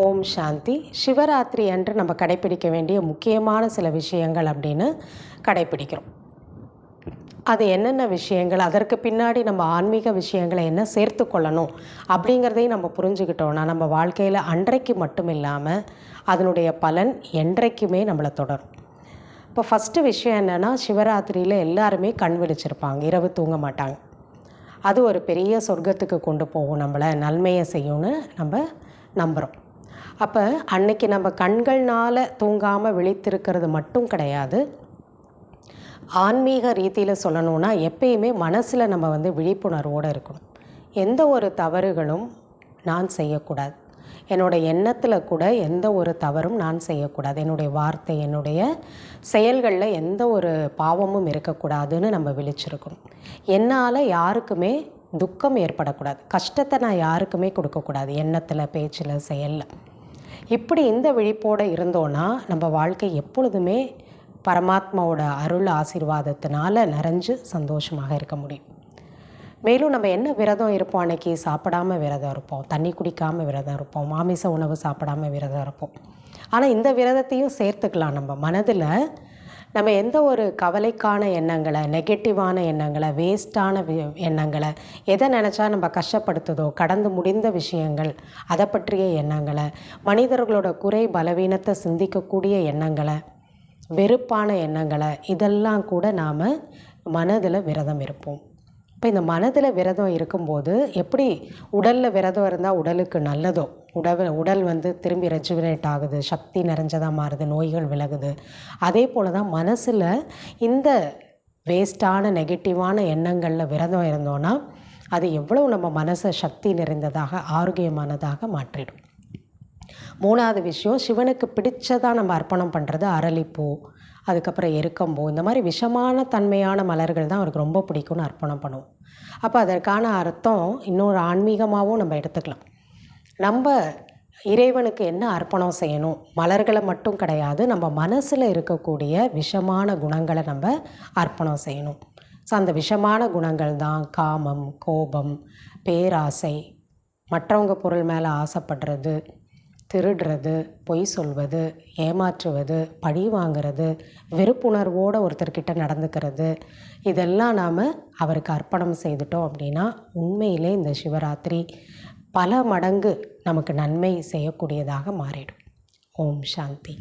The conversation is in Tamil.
ஓம் சாந்தி. சிவராத்திரி அன்று நம்ம கடைப்பிடிக்க வேண்டிய முக்கியமான சில விஷயங்கள் அப்படின்னு கடைப்பிடிக்கிறோம் அது என்னென்ன விஷயங்கள் அதற்கு பின்னாடி நம்ம ஆன்மீக விஷயங்களை என்ன சேர்த்து கொள்ளணும் அப்படிங்கிறதையும் நம்ம புரிஞ்சுக்கிட்டோன்னா நம்ம வாழ்க்கையில் அன்றைக்கு மட்டும் இல்லாமல் அதனுடைய பலன் என்றைக்குமே நம்மளை தொடரும். இப்போ ஃபஸ்ட்டு விஷயம் என்னென்னா சிவராத்திரியில் எல்லாருமே கண் விழிச்சிருப்பாங்க இரவு தூங்க மாட்டாங்க. அது ஒரு பெரிய சொர்க்கத்துக்கு கொண்டு போகும் நம்மளை நன்மையை செய்யும்னு நம்ம நம்புகிறோம் அப்போ அன்னைக்கு நம்ம கண்கள்னால் தூங்காமல் விழித்திருக்கிறது மட்டும் கிடையாது. ஆன்மீக ரீதியில் சொல்லணும்னா எப்பயுமே மனசில் நம்ம வந்து விழிப்புணர்வோடு இருக்கணும். எந்த ஒரு தவறுகளும் நான் செய்யக்கூடாது. என்னோடய எண்ணத்தில் கூட எந்த ஒரு தவறும் நான் செய்யக்கூடாது. என்னுடைய வார்த்தை என்னுடைய செயல்களில் எந்த ஒரு பாவமும் இருக்கக்கூடாதுன்னு நம்ம விழிச்சிருக்கணும். என்னால் யாருக்குமே துக்கம் ஏற்படக்கூடாது. கஷ்டத்தை நான் யாருக்குமே கொடுக்கக்கூடாது. எண்ணத்தில் பேச்சில் செயலில். இப்படி இந்த விழிப்போடு இருந்தோன்னா நம்ம வாழ்க்கை எப்பொழுதுமே பரமாத்மாவோட அருள் ஆசீர்வாதத்தினால நிறைஞ்சு சந்தோஷமாக இருக்க முடியும். மேலும் நம்ம என்ன விரதம் இருப்போம்? அன்னைக்கு சாப்பிடாம விரதம் இருப்போம். தண்ணி குடிக்காமல் விரதம் இருப்போம். மாமிச உணவு சாப்பிடாம விரதம் இருப்போம். ஆனால் இந்த விரதத்தையும் சேர்த்துக்கலாம் நம்ம. மனதில் நம்ம எந்த ஒரு கவலைக்கான எண்ணங்களை நெகட்டிவான எண்ணங்களை வேஸ்ட்டான எண்ணங்களை எதை நினச்சா நம்ம கஷ்டப்படுத்துதோ கடந்து முடிந்த விஷயங்கள் அதை பற்றிய எண்ணங்களை மனிதர்களோட குறை பலவீனத்தை சிந்திக்கக்கூடிய எண்ணங்களை வெறுப்பான எண்ணங்களை இதெல்லாம் கூட நாம் மனதில் விரதம் இருப்போம். இப்போ இந்த மனதில் விரதம் இருக்கும்போது எப்படி உடலில் விரதம் இருந்தால் உடலுக்கு நல்லதோ? உடல் உடல் வந்து திரும்பி ரெஜுவினேட் ஆகுது சக்தி நிறைஞ்சதாக மாறுது நோய்கள் விலகுது. அதே போல் தான் மனசில் இந்த வேஸ்ட்டான நெகட்டிவான எண்ணங்களில் விரதம் இருந்தோன்னா அது எவ்வளோ நம்ம மனசை சக்தி நிறைந்ததாக ஆரோக்கியமானதாக மாற்றிடும். மூணாவது விஷயம் சிவனுக்கு பிடிச்சதாக நம்ம அர்ப்பணம் பண்ணுறது அரளிப்பூ அதுக்கப்புறம் எருக்கம்பூ இந்த மாதிரி விஷமான தன்மையான மலர்கள் தான் அவருக்கு ரொம்ப பிடிக்கும்னு அர்ப்பணம் பண்ணுவோம். அப்போ அதற்கான அர்த்தம் இன்னொரு ஆன்மீகமாகவும் நம்ம எடுத்துக்கலாம். நம்ம இறைவனுக்கு என்ன அர்ப்பணம் செய்யணும்? மலர்களை மட்டும் கிடையாது நம்ம மனசில் இருக்கக்கூடிய விஷமான குணங்களை நம்ம அர்ப்பணம் செய்யணும். ஸோ அந்த விஷமான குணங்கள் தான் காமம் கோபம் பேராசை மற்றவங்க பொருள் மேலே ஆசைப்படுறது திருடுறது பொய் சொல்வது ஏமாற்றுவது பழி வாங்கிறது வெறுப்புணர்வோடு ஒருத்தர்கிட்ட நடந்துக்கிறது இதெல்லாம் நாம் அவருக்கு அர்ப்பணம் செய்துட்டோம் அப்படின்னா உண்மையிலே இந்த சிவராத்திரி பல மடங்கு நமக்கு நன்மை செய்யக்கூடியதாக மாறிடும். ஓம் சாந்தி.